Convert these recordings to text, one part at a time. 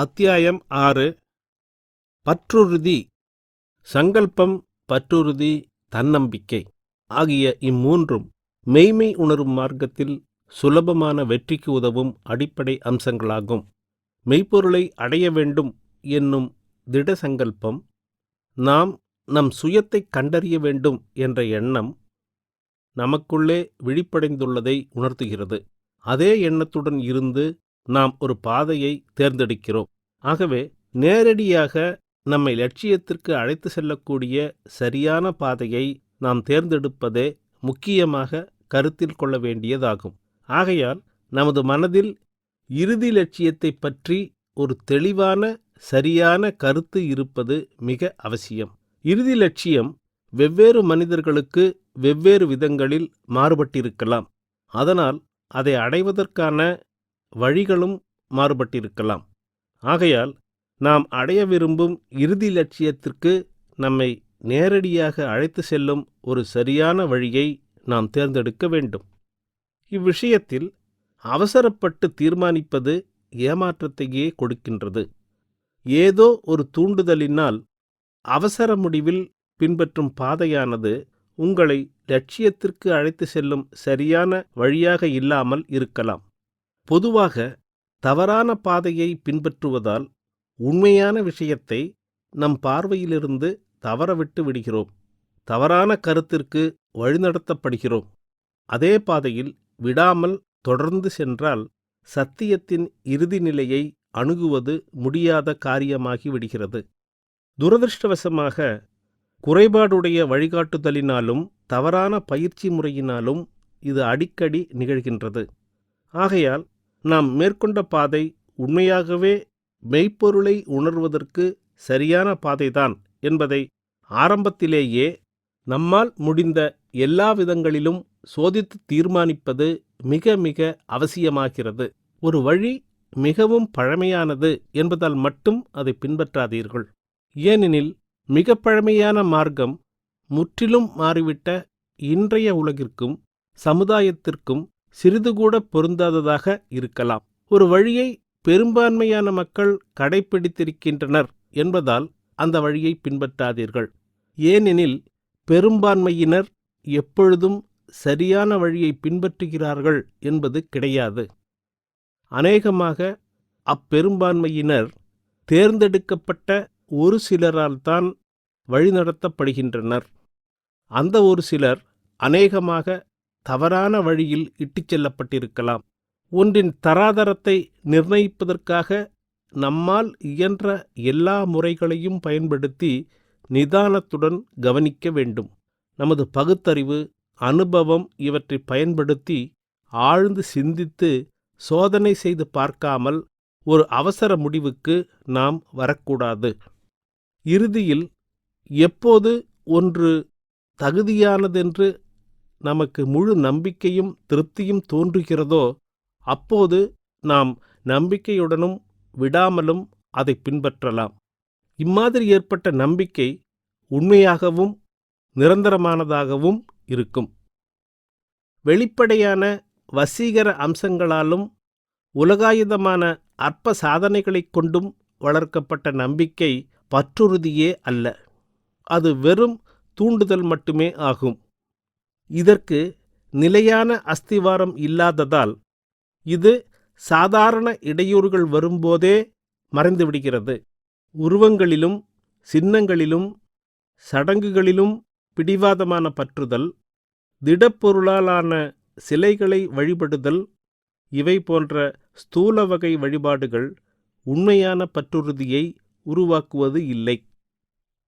அத்தியாயம் ஆறு. பற்றுறுதி சங்கல்பம் பற்றுறுதி தன்னம்பிக்கை ஆகிய இம்மூன்றும் மெய்மை உணரும் மார்க்கத்தில் சுலபமான வெற்றிக்கு உதவும் அடிப்படை அம்சங்களாகும். மெய்ப்பொருளை அடைய வேண்டும் என்னும் திட சங்கல்பம் நாம் நம் சுயத்தை கண்டறிய வேண்டும் என்ற எண்ணம் நமக்குள்ளே விழிப்படைந்துள்ளதை உணர்த்துகிறது. அதே எண்ணத்துடன் இருந்து நாம் ஒரு பாதையை தேர்ந்தெடுக்கிறோம். ஆகவே நேரடியாக நம்மை லட்சியத்திற்கு அழைத்து செல்லக்கூடிய சரியான பாதையை நாம் தேர்ந்தெடுப்பதே முக்கியமாக கருத்தில் கொள்ள வேண்டியதாகும். ஆகையால் நமது மனதில் இறுதி லட்சியத்தை பற்றி ஒரு தெளிவான சரியான கருத்து இருப்பது மிக அவசியம். இறுதி லட்சியம் வெவ்வேறு மனிதர்களுக்கு வெவ்வேறு விதங்களில் மாறுபட்டிருக்கலாம். அதனால் அதை அடைவதற்கான வழிகளும் மாறுபட்டிருக்கலாம். ஆகையால் நாம் அடைய விரும்பும் இறுதி லட்சியத்திற்கு நம்மை நேரடியாக அழைத்து செல்லும் ஒரு சரியான வழியை நாம் தேர்ந்தெடுக்க வேண்டும். இவ்விஷயத்தில் அவசரப்பட்டு தீர்மானிப்பது ஏமாற்றத்தையே கொடுக்கின்றது. ஏதோ ஒரு தூண்டுதலினால் அவசர முடிவில் பின்பற்றும் பாதையானது உங்களை லட்சியத்திற்கு அழைத்து செல்லும் சரியான வழியாக இல்லாமல் இருக்கலாம். பொதுவாக தவறான பாதையை பின்பற்றுவதால் உண்மையான விஷயத்தை நம் பார்வையிலிருந்து தவறவிட்டு விடுகிறோம். தவறான கருத்திற்கு வழிநடத்தப்படுகிறோம். அதே பாதையில் விடாமல் தொடர்ந்து சென்றால் சத்தியத்தின் இறுதி நிலையை அணுகுவது முடியாத காரியமாகி விடுகிறது. துரதிருஷ்டவசமாக குறைபாடுடைய வழிகாட்டுதலினாலும் தவறான பயிற்சி முறையினாலும் இது அடிக்கடி நிகழ்கின்றது. ஆகையால் நாம் மேற்கொண்ட பாதை உண்மையாகவே மெய்ப்பொருளை உணர்வதற்கு சரியான பாதைதான் என்பதை ஆரம்பத்திலேயே நம்மால் முடிந்த எல்லா விதங்களிலும் சோதித்து தீர்மானிப்பது மிக மிக அவசியமாகிறது. ஒரு வழி மிகவும் பழமையானது என்பதால் மட்டும் அதை பின்பற்றாதீர்கள். ஏனெனில் மிக பழமையான மார்க்கம் முற்றிலும் மாறிவிட்ட இன்றைய உலகிற்கும் சமுதாயத்திற்கும் சிறிது கூட பொருந்தாததாக இருக்கலாம். ஒரு வழியை பெரும்பான்மையான மக்கள் கடைபிடித்திருக்கின்றனர் என்பதால் அந்த வழியை பின்பற்றாதீர்கள். ஏனெனில் பெரும்பான்மையினர் எப்பொழுதும் சரியான வழியை பின்பற்றுகிறார்கள் என்பது கிடையாது. அநேகமாக அப்பெரும்பான்மையினர் தேர்ந்தெடுக்கப்பட்ட ஒரு சிலரால் தான் வழிநடத்தப்படுகின்றனர். அந்த ஒரு சிலர் அநேகமாக தவறான வழியில் இட்டுச் செல்லப்பட்டிருக்கலாம். ஒன்றின் தராதரத்தை நிர்ணயிப்பதற்காக நம்மால் இயன்ற எல்லா முறைகளையும் பயன்படுத்தி நிதானத்துடன் கவனிக்க வேண்டும். நமது பகுத்தறிவு அனுபவம் இவற்றை பயன்படுத்தி ஆழ்ந்து சிந்தித்து சோதனை செய்து பார்க்காமல் ஒரு அவசர முடிவுக்கு நாம் வரக்கூடாது. இறுதியில் எப்போது ஒன்று தகுதியானதென்று நமக்கு முழு நம்பிக்கையும் திருப்தியும் தோன்றுகிறதோ அப்போது நாம் நம்பிக்கையுடனும் விடாமலும் அதை பின்பற்றலாம். இம்மாதிரி ஏற்பட்ட நம்பிக்கை உண்மையாகவும் நிரந்தரமானதாகவும் இருக்கும். வெளிப்படையான வசீகர அம்சங்களாலும் உலகாயுதமான அற்ப சாதனைகளைக் கொண்டும் வளர்க்கப்பட்ட நம்பிக்கை பற்றுறுதியே அல்ல. அது வெறும் தூண்டுதல் மட்டுமே ஆகும். இதற்கு நிலையான அஸ்திவாரம் இல்லாததால் இது சாதாரண இடையூறுகள் வரும்போதே மறைந்துவிடுகிறது. உருவங்களிலும் சின்னங்களிலும் சடங்குகளிலும் பிடிவாதமான பற்றுதல் திடப்பொருளாலான சிலைகளை வழிபடுதல் இவை போன்ற ஸ்தூல வகை வழிபாடுகள் உண்மையான பற்றுறுதியை உருவாக்குவது இல்லை.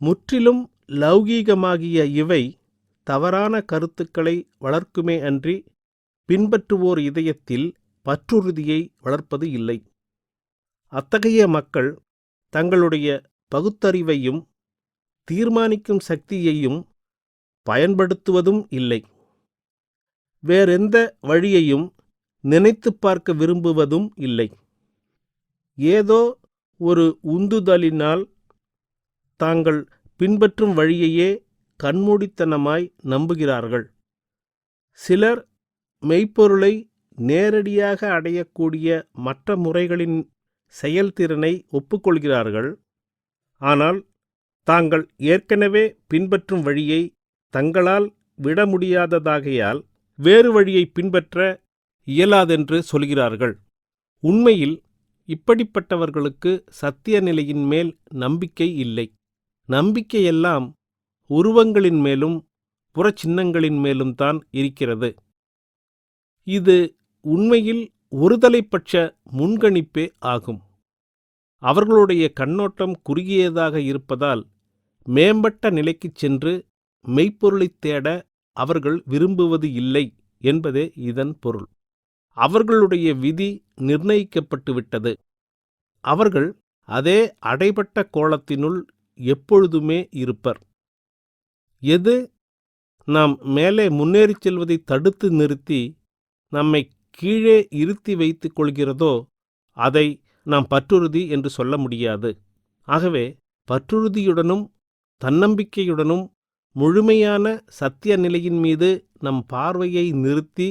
முற்றிலும் லௌகீகமாகிய இவை தவறான கருத்துக்களை வளர்க்குமே அன்றி பின்பற்றுவோர் இதயத்தில் பற்றுறுதியை வளர்ப்பது இல்லை. அத்தகைய மக்கள் தங்களுடைய பகுத்தறிவையும் தீர்மானிக்கும் சக்தியையும் பயன்படுத்துவதும் இல்லை. வேறெந்த வழியையும் நினைத்து பார்க்க விரும்புவதும் இல்லை. ஏதோ ஒரு உந்துதலினால் தாங்கள் பின்பற்றும் வழியையே கண்மூடித்தனமாய் நம்புகிறார்கள். சிலர் மெய்ப்பொருளை நேரடியாக அடையக்கூடிய மற்ற முறைகளின் செயல்திறனை ஒப்புக்கொள்கிறார்கள். ஆனால் தாங்கள் ஏற்கனவே பின்பற்றும் வழியை தங்களால் விட முடியாததாகையால் வேறு வழியை பின்பற்ற இயலாதென்று சொல்கிறார்கள். உண்மையில் இப்படிப்பட்டவர்களுக்கு சத்திய நிலையின் மேல் நம்பிக்கை இல்லை. நம்பிக்கையெல்லாம் உருவங்களின் மேலும் புறச்சின்னங்களின் மேலும் தான் இருக்கிறது. இது உண்மையில் ஒருதலைப்பட்ச முன்கணிப்பே ஆகும். அவர்களுடைய கண்ணோட்டம் குறுகியதாக இருப்பதால் மேம்பட்ட நிலைக்குச் சென்று மெய்ப்பொருளைத் தேட அவர்கள் விரும்புவது இல்லை என்பதே இதன் பொருள். அவர்களுடைய விதி நிர்ணயிக்கப்பட்டுவிட்டது. அவர்கள் அதே அடைபட்ட கோலத்தினுள் எப்பொழுதுமே இருப்பர். எது நாம் மேலே முன்னேறிச் செல்வதை தடுத்து நிறுத்தி நம்மை கீழே இருத்தி வைத்துக் கொள்கிறதோ அதை நாம் பற்றுறுதி என்று சொல்ல முடியாது. ஆகவே பற்றுறுதியுடனும் தன்னம்பிக்கையுடனும் முழுமையான சத்திய நிலையின் மீது நம் பார்வையை நிறுத்தி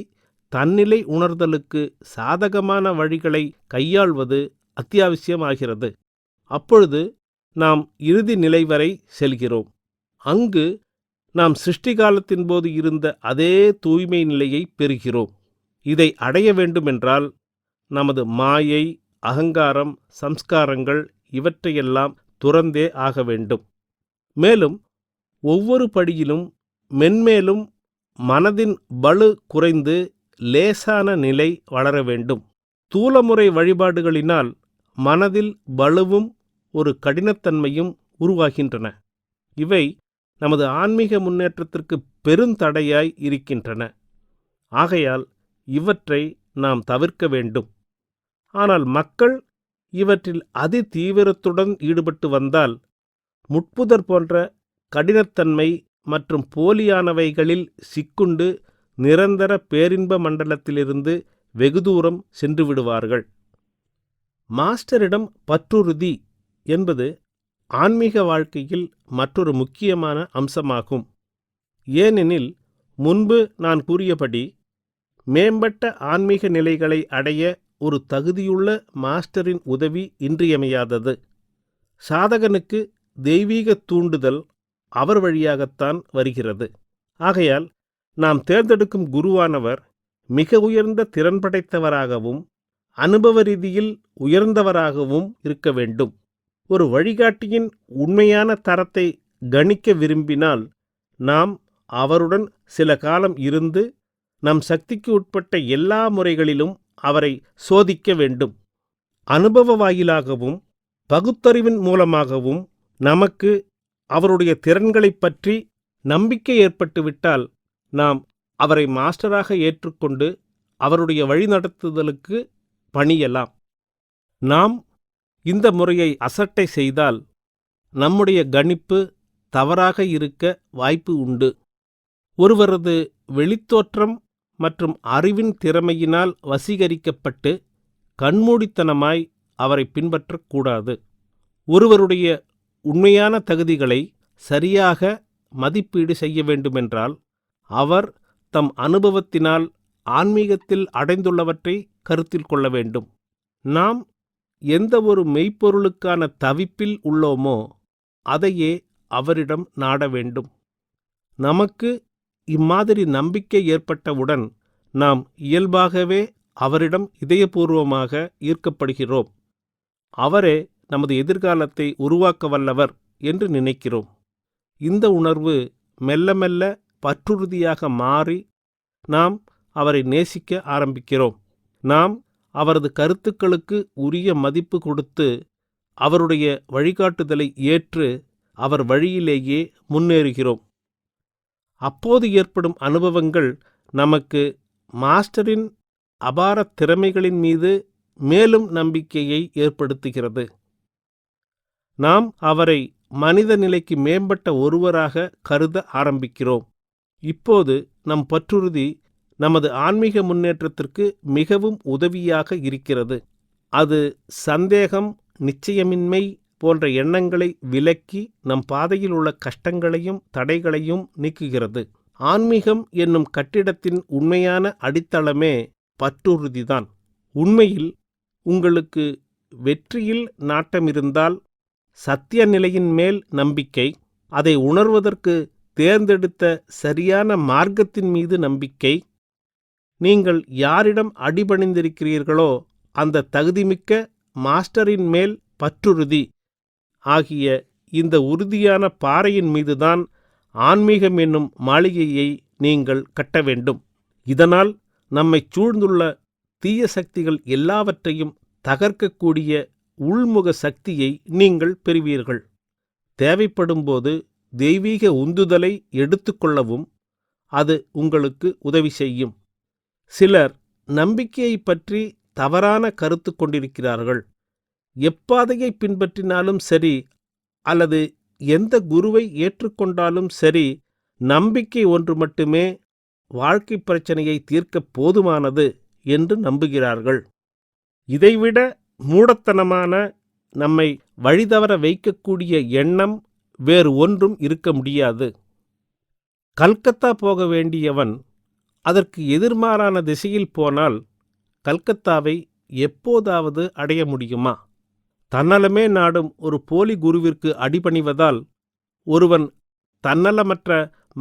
தன்னிலை உணர்தலுக்கு சாதகமான வழிகளை கையாள்வது அத்தியாவசியமாகிறது. அப்பொழுது நாம் இறுதி நிலை வரை செல்கிறோம். அங்கு நாம் சிருஷ்டி காலத்தின் போது இருந்த அதே தூய்மை நிலையை பெறுகிறோம். இதை அடைய வேண்டுமென்றால் நமது மாயை அகங்காரம் சம்ஸ்காரங்கள் இவற்றையெல்லாம் துறந்தே ஆக வேண்டும். மேலும் ஒவ்வொரு படியிலும் மென்மேலும் மனதின் பளு குறைந்து லேசான நிலை வளர வேண்டும். தூலமுறை வழிபாடுகளினால் மனதில் பளுவும் ஒரு கடினத்தன்மையும் உருவாகின்றன. இவை நமது ஆன்மீக முன்னேற்றத்திற்கு பெருந்தடையாய் இருக்கின்றன. ஆகையால் இவற்றை நாம் தவிர்க்க வேண்டும். ஆனால் மக்கள் இவற்றில் அதி தீவிரத்துடன் ஈடுபட்டு வந்தால் முட்புதர் போன்ற கடினத்தன்மை மற்றும் போலியானவைகளில் சிக்குண்டு நிரந்தர பேரின்ப மண்டலத்திலிருந்து வெகு தூரம் சென்று விடுவார்கள். மாஸ்டரிடம் பற்றுறுதி என்பது ஆன்மீக வாழ்க்கையில் மற்றொரு முக்கியமான அம்சமாகும். ஏனெனில் முன்பு நான் கூறியபடி மேம்பட்ட ஆன்மீக நிலைகளை அடைய ஒரு தகுதியுள்ள மாஸ்டரின் உதவி இன்றியமையாதது. சாதகனுக்கு தெய்வீக தூண்டுதல் அவர் வழியாகத்தான் வருகிறது. ஆகையால் நாம் தேர்ந்தெடுக்கும் குருவானவர் மிக உயர்ந்த திறன் படைத்தவராகவும் அனுபவ ரீதியில் உயர்ந்தவராகவும் இருக்க வேண்டும். ஒரு வழிகாட்டியின் உண்மையான தரத்தை கணிக்க விரும்பினால் நாம் அவருடன் சில காலம் இருந்து நம் சக்திக்கு உட்பட்ட எல்லா முறைகளிலும் அவரை சோதிக்க வேண்டும். அனுபவ வாயிலாகவும் பகுத்தறிவின் மூலமாகவும் நமக்கு அவருடைய திறன்களைப் பற்றி நம்பிக்கை ஏற்பட்டுவிட்டால் நாம் அவரை மாஸ்டராக ஏற்றுக்கொண்டு அவருடைய வழிநடத்துதலுக்கு பணியலாம். நாம் இந்த முறையை அசட்டை செய்தால் நம்முடைய கணிப்பு தவறாக இருக்க வாய்ப்பு உண்டு. ஒருவரது வெளித்தோற்றம் மற்றும் அறிவின் திறமையினால் வசீகரிக்கப்பட்டு கண்மூடித்தனமாய் அவரை பின்பற்றக்கூடாது ஒருவருடைய உண்மையான தகுதிகளை சரியாக மதிப்பீடு செய்ய வேண்டுமென்றால் அவர் தம் அனுபவத்தினால் ஆன்மீகத்தில் அடைந்துள்ளவற்றை கருத்தில் கொள்ள வேண்டும். நாம் எந்த ஒரு மெய்ப்பொருளுக்கான தவிப்பில் உள்ளோமோ அதையே அவரிடம் நாட வேண்டும். நமக்கு இம்மாதிரி நம்பிக்கை ஏற்பட்டவுடன் நாம் இயல்பாகவே அவரிடம் இதயபூர்வமாக ஈர்க்கப்படுகிறோம். அவரே நமது எதிர்காலத்தை உருவாக்க வல்லவர் என்று நினைக்கிறோம். இந்த உணர்வு மெல்ல மெல்ல பற்றுறுதியாக மாறி நாம் அவரை நேசிக்க ஆரம்பிக்கிறோம். நாம் அவரது கருத்துக்களுக்கு உரிய மதிப்பு கொடுத்து அவருடைய வழிகாட்டுதலை ஏற்று அவர் வழியிலேயே முன்னேறுகிறோம். அப்போது ஏற்படும் அனுபவங்கள் நமக்கு மாஸ்டரின் அபார திறமைகளின் மீது மேலும் நம்பிக்கையை ஏற்படுத்துகிறது. நாம் அவரை மனித நிலைக்கு மேம்பட்ட ஒருவராக கருத ஆரம்பிக்கிறோம். இப்போது நம் பற்றுறுதி நமது ஆன்மீக முன்னேற்றத்திற்கு மிகவும் உதவியாக இருக்கிறது. அது சந்தேகம் நிச்சயமின்மை போன்ற எண்ணங்களை விலக்கி நம் பாதையில் உள்ள கஷ்டங்களையும் தடைகளையும் நீக்குகிறது. ஆன்மீகம் என்னும் கட்டிடத்தின் உண்மையான அடித்தளமே பற்றுறுதிதான். உண்மையில் உங்களுக்கு வெற்றியில் நாட்டமிருந்தால் சத்திய நிலையின் மேல் நம்பிக்கை அதை உணர்வதற்கு தேர்ந்தெடுத்த சரியான மார்க்கத்தின் மீது நம்பிக்கை நீங்கள் யாரிடம் அடிபணிந்திருக்கிறீர்களோ அந்த தகுதிமிக்க மாஸ்டரின் மேல் பற்றுறுதி. ஆகிய இந்த உறுதியான பாறையின் மீதுதான் ஆன்மீகம் என்னும் மாளிகையை நீங்கள் கட்ட வேண்டும். இதனால் நம்மைச் சூழ்ந்துள்ள தீய சக்திகள் எல்லாவற்றையும் தகர்க்கக்கூடிய உள்முக சக்தியை நீங்கள் பெறுவீர்கள். தேவைப்படும்போது தெய்வீக உந்துதலை எடுத்துக்கொள்ளவும் அது உங்களுக்கு உதவி செய்யும். சிலர் நம்பிக்கையை பற்றி தவறான கருத்து கொண்டிருக்கிறார்கள். எப்பாதையை பின்பற்றினாலும் சரி அல்லது எந்த குருவை ஏற்றுக்கொண்டாலும் சரி நம்பிக்கை ஒன்று மட்டுமே வாழ்க்கை பிரச்சனையை தீர்க்க போதுமானது என்று நம்புகிறார்கள். இதைவிட மூடத்தனமான நம்மை வழிதவற வைக்கக்கூடிய எண்ணம் வேறு ஒன்றும் இருக்க முடியாது. கல்கத்தா போக வேண்டியவன் அதற்கு எதிர்மாறான திசையில் போனால் கல்கத்தாவை எப்போதாவது அடைய முடியுமா? தன்னலமே நாடும் ஒரு போலி குருவிற்கு அடிபணிவதால் ஒருவன் தன்னலமற்ற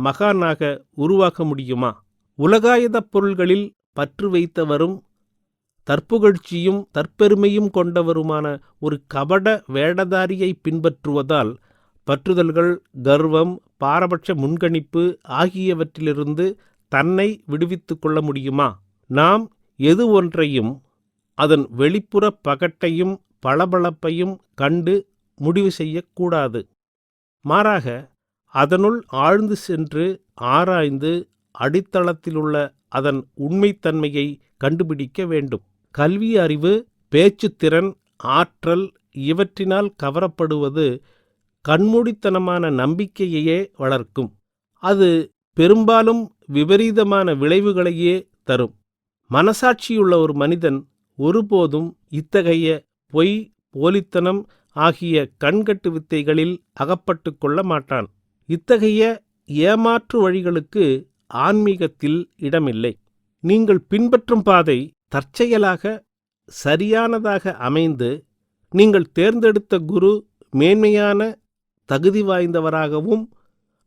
மகானாக உருவாக்க முடியுமா? உலகாயுதப் பொருள்களில் பற்று வைத்தவரும் தற்புகழ்ச்சியும் தற்பெருமையும் கொண்டவருமான ஒரு கபட வேடதாரியை பின்பற்றுவதால் பற்றுதல்கள் கர்வம் பாரபட்ச முன்கணிப்பு ஆகியவற்றிலிருந்து தன்னை விடுவித்து கொள்ள முடியுமா? நாம் எது ஒன்றையும் அதன் வெளிப்புற பகட்டையும் பளபளப்பையும் கண்டு முடிவு செய்யக்கூடாது. மாறாக அதனுள் ஆழ்ந்து சென்று ஆராய்ந்து அடித்தளத்திலுள்ள அதன் உண்மைத்தன்மையை கண்டுபிடிக்க வேண்டும். கல்வி அறிவு பேச்சுத்திறன் ஆற்றல் இவற்றினால் கவரப்படுவது கண்மூடித்தனமான நம்பிக்கையையே வளர்க்கும். அது பெரும்பாலும் விபரீதமான விளைவுகளையே தரும். மனசாட்சியுள்ள ஒரு மனிதன் ஒருபோதும் இத்தகைய பொய் போலித்தனம் ஆகிய கண்கட்டு வித்தைகளில் அகப்பட்டு கொள்ள மாட்டான். இத்தகைய ஏமாற்று வழிகளுக்கு ஆன்மீகத்தில் இடமில்லை. நீங்கள் பின்பற்றும் பாதை தற்செயலாக சரியானதாக அமைந்து நீங்கள் தேர்ந்தெடுத்த குரு மேன்மையான தகுதி வாய்ந்தவராகவும்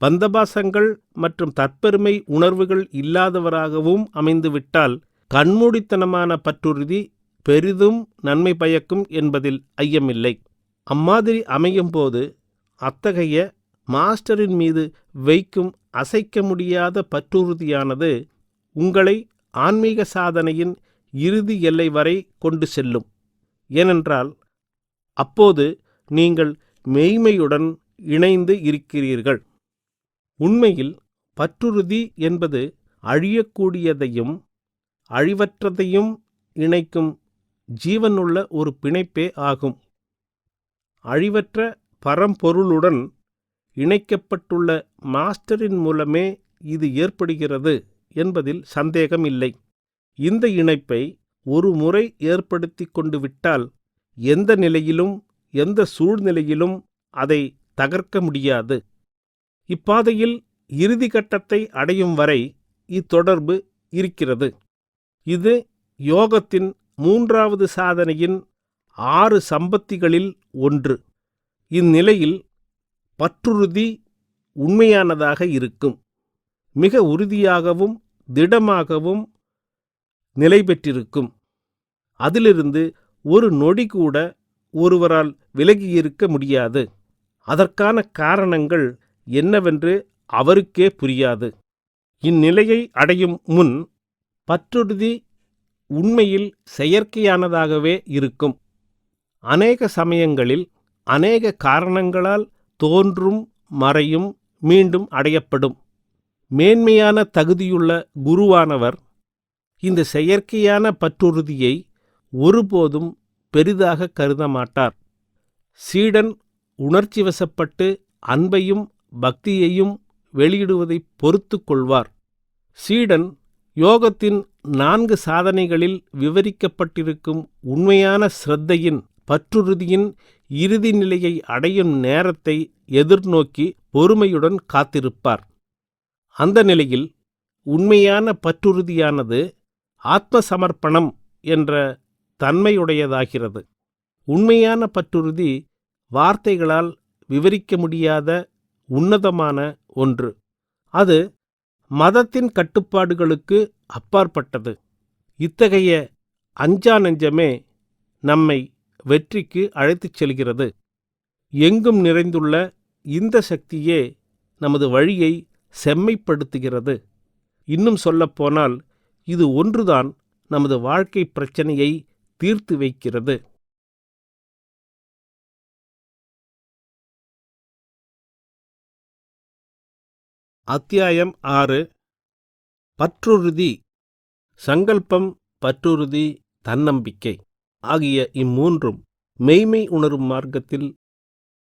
பந்தபாசங்கள் மற்றும் தற்பெருமை உணர்வுகள் இல்லாதவராகவும் அமைந்துவிட்டால் கண்மூடித்தனமான பற்றுறுதி பெரிதும் நன்மை பயக்கும் என்பதில் ஐயமில்லை. அம்மாதிரி அமையும் போது அத்தகைய மாஸ்டரின் மீது வைக்கும் அசைக்க முடியாத பற்றுறுதியானது உங்களை ஆன்மீக சாதனையின் இறுதி எல்லை வரை கொண்டு செல்லும். ஏனென்றால் அப்போது நீங்கள் மெய்மையுடன் இணைந்து இருக்கிறீர்கள். உண்மையில் பற்றுறுதி என்பது அழியக்கூடியதையும் அழிவற்றதையும் இணைக்கும் ஜீவனுள்ள ஒரு பிணைப்பே ஆகும். அழிவற்ற பரம்பொருளுடன் இணைக்கப்பட்டுள்ள மாஸ்டரின் மூலமே இது ஏற்படுகிறது என்பதில் சந்தேகம் இல்லை இந்த இணைப்பை ஒரு முறை ஏற்படுத்தி கொண்டு விட்டால் எந்த நிலையிலும் எந்த சூழ்நிலையிலும் அதை தகர்க்க முடியாது. இப்பாதையில் இறுதி கட்டத்தை அடையும் வரை இத்தொடர்பு இருக்கிறது. இது யோகத்தின் மூன்றாவது சாதனையின் ஆறு சம்பத்திகளில் ஒன்று. இந்நிலையில் பற்றுறுதி உண்மையானதாக இருக்கும். மிக உறுதியாகவும் திடமாகவும் நிலை பெற்றிருக்கும். அதிலிருந்து ஒரு நொடி கூட ஒருவரால் விலகியிருக்க முடியாது. அதற்கான காரணங்கள் என்னவென்று அவருக்கே புரியாது. இந்நிலையை அடையும் முன் பற்றுறுதி உண்மையில் செயற்கையானதாகவே இருக்கும். அநேக சமயங்களில் அநேக காரணங்களால் தோன்றும் மறையும் மீண்டும் அடையப்படும். மேன்மையான தகுதியுள்ள குருவானவர் இந்த செயற்கையான பற்றுறுதியை ஒருபோதும் பெரிதாக கருத மாட்டார் சீடன் உணர்ச்சி வசப்பட்டு அன்பையும் பக்தியையும் வெளியிடுவதை பொறுத்து கொள்வார் சீடன் யோகத்தின் நான்கு சாதனைகளில் விவரிக்கப்பட்டிருக்கும் உண்மையான ஸ்ரத்தையின் பற்றுறுதியின் இறுதி நிலையை அடையும் நேரத்தை எதிர்நோக்கி பொறுமையுடன் காத்திருப்பார். அந்த நிலையில் உண்மையான பற்றுறுதியானது ஆத்ம சமர்ப்பணம் என்ற தன்மையுடையதாகிறது. உண்மையான பற்றுறுதி வார்த்தைகளால் விவரிக்க முடியாத உன்னதமான ஒன்று. அது மதத்தின் கட்டுப்பாடுகளுக்கு அப்பாற்பட்டது. இத்தகைய அஞ்சா நெஞ்சமே நம்மை வெற்றிக்கு அழைத்துச் செல்கிறது. எங்கும் நிறைந்துள்ள இந்த சக்தியே நமது வழியை செம்மைப்படுத்துகிறது. இன்னும் சொல்லப்போனால் இது ஒன்றுதான் நமது வாழ்க்கை பிரச்சனையை தீர்த்து வைக்கிறது. அத்தியாயம் ஆறு. பற்றுறுதி சங்கல்பம் பற்றுறுதி தன்னம்பிக்கை ஆகிய இம்மூன்றும் மெய்மை உணரும் மார்க்கத்தில்